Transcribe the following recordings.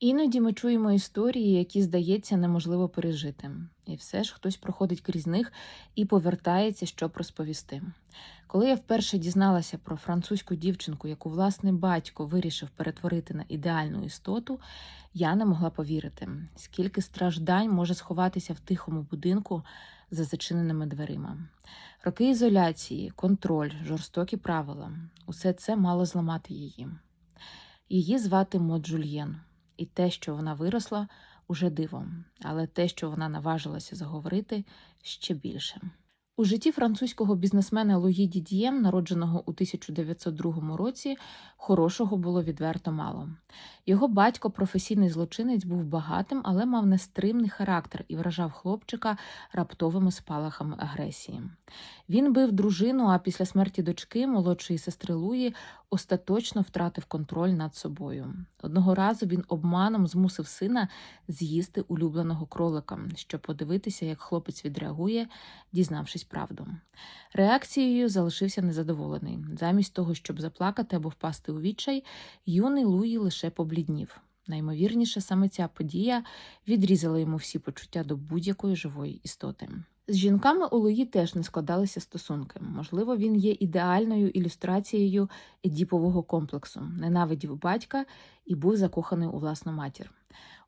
Іноді ми чуємо історії, які здається неможливо пережити, і все ж хтось проходить крізь них і повертається, щоб розповісти. Коли я вперше дізналася про французьку дівчинку, яку власний батько вирішив перетворити на ідеальну істоту, я не могла повірити, скільки страждань може сховатися в тихому будинку за зачиненими дверима. Роки ізоляції, контроль, жорстокі правила усе це мало зламати її. Її звати Мод Жульєн. І те, що вона виросла, уже дивом, але те, що вона наважилася заговорити, ще більше. У житті французького бізнесмена Луї Дід'є, народженого у 1902 році, хорошого було відверто мало. Його батько, професійний злочинець, був багатим, але мав нестримний характер і вражав хлопчика раптовими спалахами агресії. Він бив дружину, а після смерті дочки, молодшої сестри Луї, остаточно втратив контроль над собою. Одного разу він обманом змусив сина з'їсти улюбленого кролика, щоб подивитися, як хлопець відреагує, дізнавшись правду. Реакцією залишився незадоволений. Замість того, щоб заплакати або впасти у відчай, юний Луї лише побліднів. Наймовірніше, саме ця подія відрізала йому всі почуття до будь-якої живої істоти. З жінками у Луї теж не складалися стосунки. Можливо, він є ідеальною ілюстрацією едіпового комплексу, ненавидів батька і був закоханий у власну матір.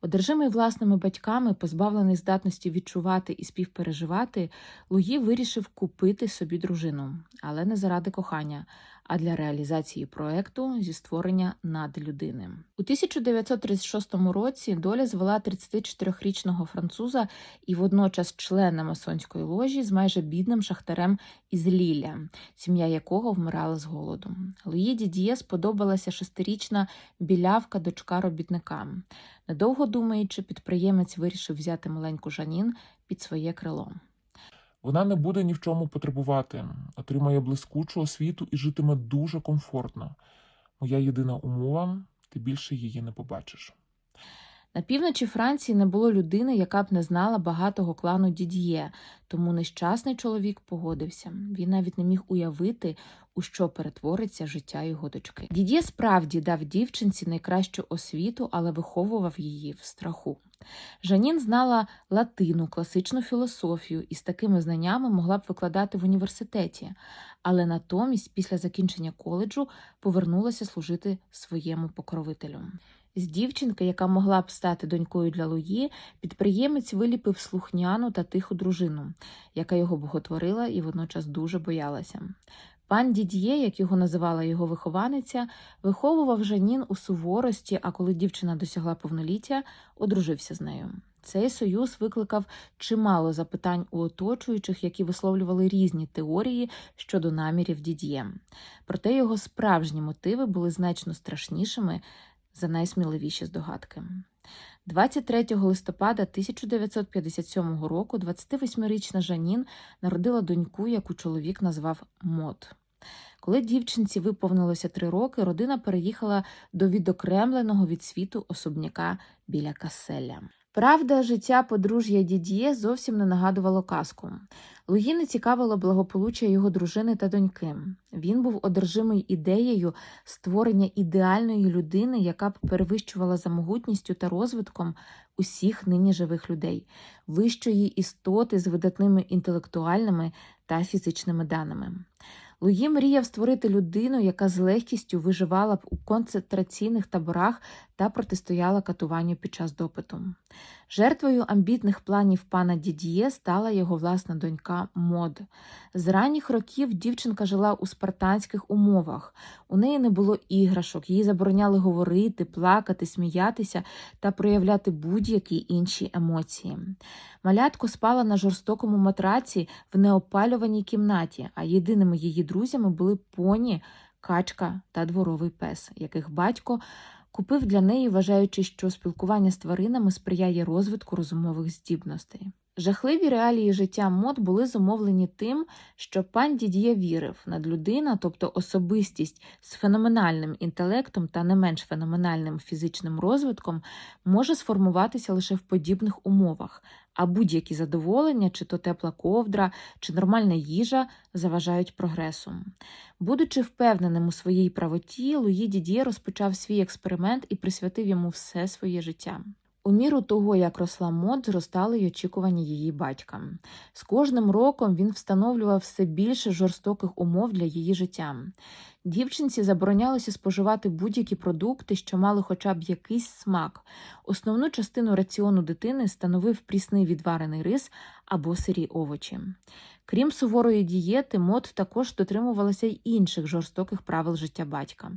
Одержимий власними батьками, позбавлений здатності відчувати і співпереживати, Луї вирішив купити собі дружину, але не заради кохання, а для реалізації проекту зі створення надлюдини. У 1936 році доля звела 34-річного француза і водночас члена масонської ложі з майже бідним шахтарем із Лілля, сім'я якого вмирала з голоду. Луї Дідіє сподобалася шестирічна білявка дочка робітника. Недовго думаючи, підприємець вирішив взяти маленьку Жанін під своє крило. Вона не буде ні в чому потребувати, отримає блискучу освіту і житиме дуже комфортно. Моя єдина умова ти більше її не побачиш. На півночі Франції не було людини, яка б не знала багатого клану Дід'є, тому нещасний чоловік погодився. Він навіть не міг уявити, у що перетвориться життя його дочки. Дід'є справді дав дівчинці найкращу освіту, але виховував її в страху. Жанін знала латину, класичну філософію і з такими знаннями могла б викладати в університеті, але натомість, після закінчення коледжу, повернулася служити своєму покровителю. З дівчинки, яка могла б стати донькою для Луї, підприємець виліпив слухняну та тиху дружину, яка його боготворила і водночас дуже боялася. Пан Дід'є, як його називала його вихованиця, виховував Жанін у суворості, а коли дівчина досягла повноліття, одружився з нею. Цей союз викликав чимало запитань у оточуючих, які висловлювали різні теорії щодо намірів Дід'є. Проте його справжні мотиви були значно страшнішими за найсміливіші здогадки. 23 листопада 1957 року 28-річна Жанін народила доньку, яку чоловік назвав Мот. Коли дівчинці виповнилося три роки, родина переїхала до відокремленого від світу особняка біля Каселя. Правда, життя подружжя Дід'є зовсім не нагадувало казку. Луї не цікавило благополуччя його дружини та доньки. Він був одержимий ідеєю створення ідеальної людини, яка б перевищувала за могутністю та розвитком усіх нині живих людей, вищої істоти з видатними інтелектуальними та фізичними даними. Луї мріяв створити людину, яка з легкістю виживала б у концентраційних таборах та протистояла катуванню під час допиту. Жертвою амбітних планів пана Дід'є стала його власна донька Мод. З ранніх років дівчинка жила у спартанських умовах. У неї не було іграшок, їй забороняли говорити, плакати, сміятися та проявляти будь-які інші емоції. Малятко спала на жорстокому матраці в неопалюваній кімнаті, а єдиними її друзями були поні, качка та дворовий пес, яких батько купив для неї, вважаючи, що спілкування з тваринами сприяє розвитку розумових здібностей. Жахливі реалії життя мод були зумовлені тим, що пан Дід'є вірив, надлюдина, тобто особистість з феноменальним інтелектом та не менш феноменальним фізичним розвитком, може сформуватися лише в подібних умовах, а будь-які задоволення, чи то тепла ковдра, чи нормальна їжа заважають прогресу. Будучи впевненим у своїй правоті, Луї Дід'є розпочав свій експеримент і присвятив йому все своє життя. У міру того, як росла мод, зростали й очікування її батька. З кожним роком він встановлював все більше жорстоких умов для її життя. Дівчинці заборонялося споживати будь-які продукти, що мали хоча б якийсь смак. Основну частину раціону дитини становив прісний відварений рис або сирі овочі. Крім суворої дієти, мод також дотримувалася й інших жорстоких правил життя батька.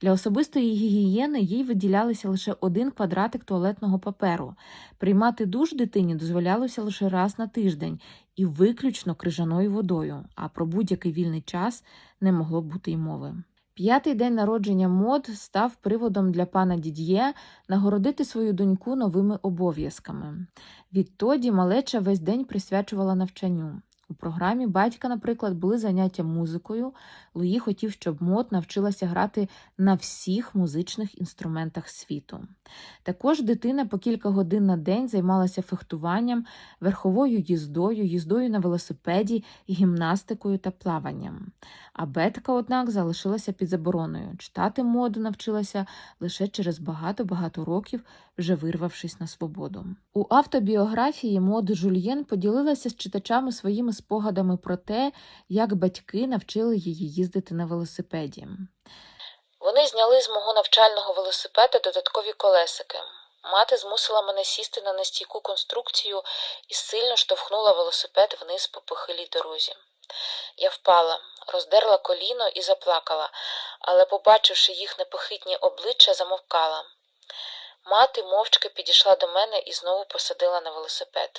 Для особистої гігієни їй виділялися лише один квадратик туалетного паперу. Приймати душ дитині дозволялося лише раз на тиждень і виключно крижаною водою, а про будь-який вільний час не могло бути й мови. П'ятий день народження мод став приводом для пана Дід'є нагородити свою доньку новими обов'язками. Відтоді малеча весь день присвячувала навчанню. У програмі батька, наприклад, були заняття музикою. Луї хотів, щоб мод навчилася грати на всіх музичних інструментах світу. Також дитина по кілька годин на день займалася фехтуванням, верховою їздою, їздою на велосипеді, гімнастикою та плаванням. А Бетка, однак, залишилася під забороною. Читати моду навчилася лише через багато-багато років, вже вирвавшись на свободу. У автобіографії мод Жульєн поділилася з читачами своїми спогадами про те, як батьки навчили її їздити на велосипеді. Вони зняли з мого навчального велосипеда додаткові колесики. Мати змусила мене сісти на нестійку конструкцію і сильно штовхнула велосипед вниз по похилій дорозі. Я впала, роздерла коліно і заплакала, але, побачивши їх непохитні обличчя, замовкала. Мати мовчки підійшла до мене і знову посадила на велосипед.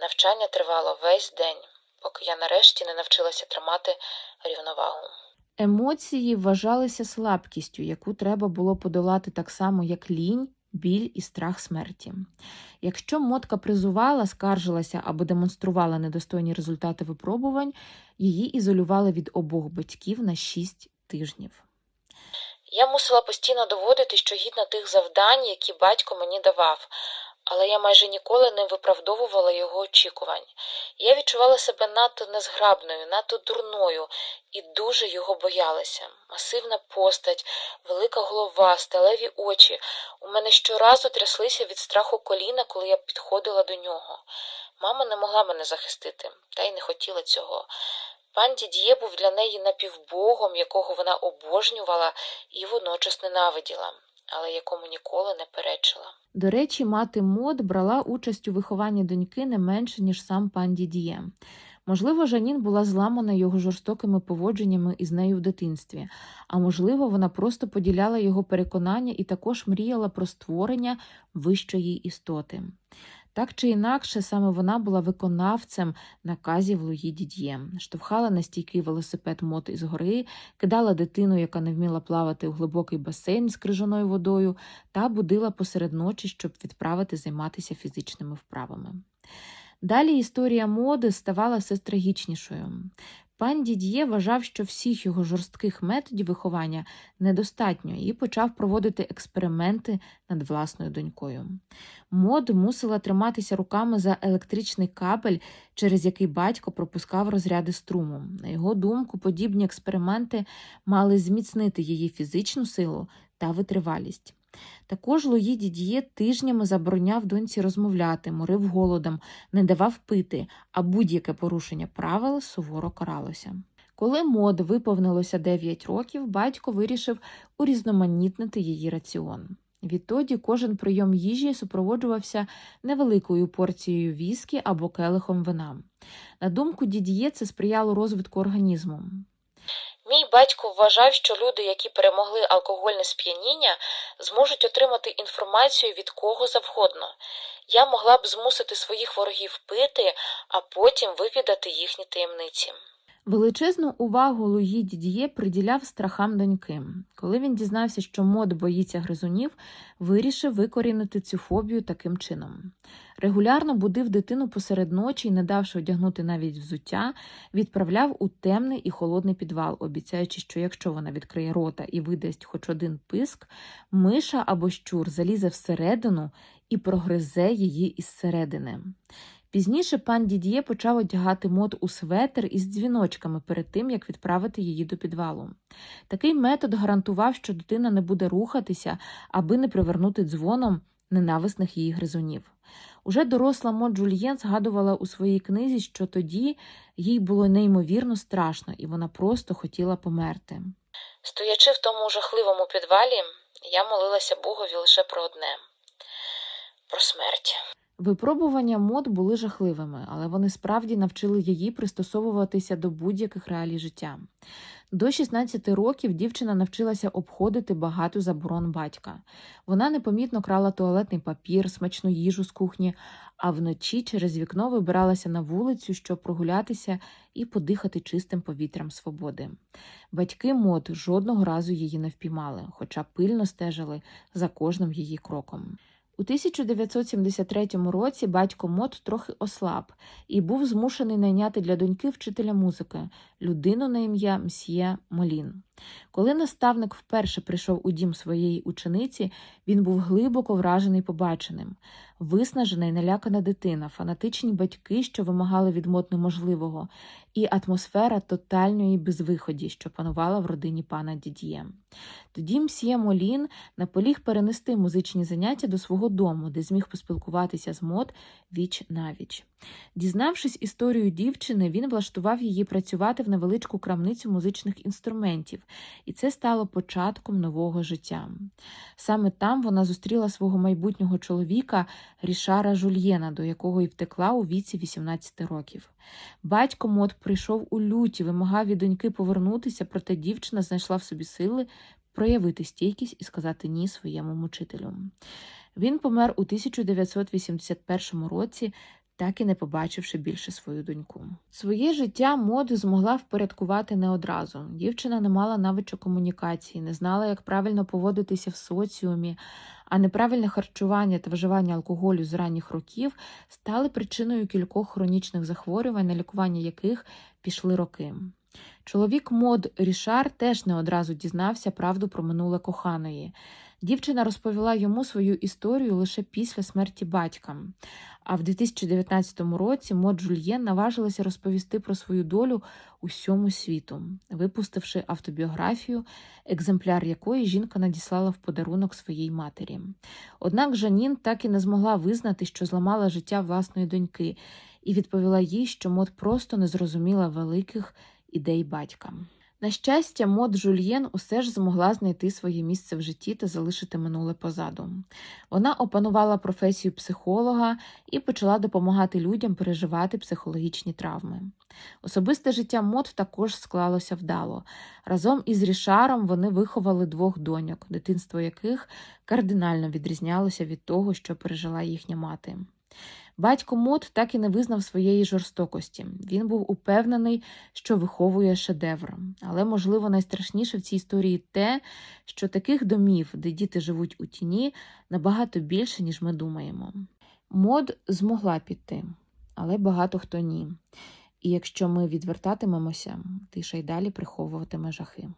Навчання тривало весь день, поки я нарешті не навчилася тримати рівновагу. Емоції вважалися слабкістю, яку треба було подолати так само, як лінь, біль і страх смерті. Якщо мотка призувала, скаржилася або демонструвала недостойні результати випробувань, її ізолювали від обох батьків на 6 тижнів. Я мусила постійно доводити, що гідна тих завдань, які батько мені давав, але я майже ніколи не виправдовувала його очікувань. Я відчувала себе надто незграбною, надто дурною і дуже його боялася. Масивна постать, велика голова, сталеві очі. У мене щоразу тряслися від страху коліна, коли я підходила до нього. Мама не могла мене захистити, та й не хотіла цього. Пан Дід'є був для неї напівбогом, якого вона обожнювала і водночас ненавиділа, але якому ніколи не перечила. До речі, мати Мод брала участь у вихованні доньки не менше, ніж сам пан Дід'є. Можливо, Жанін була зламана його жорстокими поводженнями із нею в дитинстві, а можливо, вона просто поділяла його переконання і також мріяла про створення вищої істоти. Так чи інакше, саме вона була виконавцем наказів Луї Дід'є, штовхала на стійкий велосипед мот із гори, кидала дитину, яка не вміла плавати у глибокий басейн з крижаною водою, та будила посеред ночі, щоб відправити займатися фізичними вправами. Далі історія моди ставала все трагічнішою. Пан Дід'є вважав, що всіх його жорстких методів виховання недостатньо, і почав проводити експерименти над власною донькою. Мод мусила триматися руками за електричний кабель, через який батько пропускав розряди струму. На його думку, подібні експерименти мали зміцнити її фізичну силу та витривалість. Також Луї Дід'є тижнями забороняв доньці розмовляти, морив голодом, не давав пити, а будь-яке порушення правил суворо каралося. Коли мод виповнилося 9 років, батько вирішив урізноманітнити її раціон. Відтоді кожен прийом їжі супроводжувався невеликою порцією віскі або келихом вина. На думку Дід'є, це сприяло розвитку організму. Мій батько вважав, що люди, які перемогли алкогольне сп'яніння, зможуть отримати інформацію від кого завгодно. Я могла б змусити своїх ворогів пити, а потім вивідати їхні таємниці. Величезну увагу Луї Дід'є приділяв страхам доньки. Коли він дізнався, що мод боїться гризунів, вирішив викорінити цю фобію таким чином. Регулярно будив дитину посеред ночі і, не давши одягнути навіть взуття, відправляв у темний і холодний підвал, обіцяючи, що якщо вона відкриє рота і видасть хоч один писк, миша або щур залізе всередину і прогризе її із середини. Пізніше пан Дід'є почав одягати мод у светр із дзвіночками перед тим, як відправити її до підвалу. Такий метод гарантував, що дитина не буде рухатися, аби не привернути дзвоном ненависних її гризунів. Уже доросла Мод Джульєн згадувала у своїй книзі, що тоді їй було неймовірно страшно, і вона просто хотіла померти. Стоячи в тому жахливому підвалі, я молилася Богові лише про одне про смерть. Випробування мод були жахливими, але вони справді навчили її пристосовуватися до будь-яких реалій життя. До 16 років дівчина навчилася обходити багато заборон батька. Вона непомітно крала туалетний папір, смачну їжу з кухні, а вночі через вікно вибиралася на вулицю, щоб прогулятися і подихати чистим повітрям свободи. Батьки мод жодного разу її не впіймали, хоча пильно стежили за кожним її кроком. У 1973 році батько Мот трохи ослаб і був змушений найняти для доньки вчителя музики, людину на ім'я Мсьє Молін. Коли наставник вперше прийшов у дім своєї учениці, він був глибоко вражений побаченим. Виснажена й налякана дитина, фанатичні батьки, що вимагали від мод неможливого, і атмосфера тотальної безвиході, що панувала в родині пана Дід'є. Тоді мсьє Молін наполіг перенести музичні заняття до свого дому, де зміг поспілкуватися з мод віч навіч. Дізнавшись історію дівчини, він влаштував її працювати в невеличку крамницю музичних інструментів, і це стало початком нового життя. Саме там вона зустріла свого майбутнього чоловіка Рішара Жульєна, до якого й втекла у віці 18 років. Батько Мот прийшов у люті, вимагав від доньки повернутися, проте дівчина знайшла в собі сили проявити стійкість і сказати ні своєму мучителю. Він помер у 1981 році, так і не побачивши більше свою доньку. Своє життя Мод змогла впорядкувати не одразу. Дівчина не мала навичок комунікації, не знала, як правильно поводитися в соціумі, а неправильне харчування та вживання алкоголю з ранніх років стали причиною кількох хронічних захворювань, на лікування яких пішли роки. Чоловік Мод Рішар теж не одразу дізнався правду про минуле коханої. Дівчина розповіла йому свою історію лише після смерті батька. А в 2019 році Мод Жульєн наважилася розповісти про свою долю усьому світу, випустивши автобіографію, екземпляр якої жінка надіслала в подарунок своїй матері. Однак Жанін так і не змогла визнати, що зламала життя власної доньки, і відповіла їй, що Мод просто не зрозуміла великих ідей батька. На щастя, Мод Жульєн усе ж змогла знайти своє місце в житті та залишити минуле позаду. Вона опанувала професію психолога і почала допомагати людям переживати психологічні травми. Особисте життя Мод також склалося вдало. Разом із Рішаром вони виховали двох доньок, дитинство яких кардинально відрізнялося від того, що пережила їхня мати. Батько Мод так і не визнав своєї жорстокості. Він був упевнений, що виховує шедевр. Але, можливо, найстрашніше в цій історії те, що таких домів, де діти живуть у тіні, набагато більше, ніж ми думаємо. Мод змогла піти, але багато хто ні. І якщо ми відвертатимемося, тиша й далі приховуватиме жахи.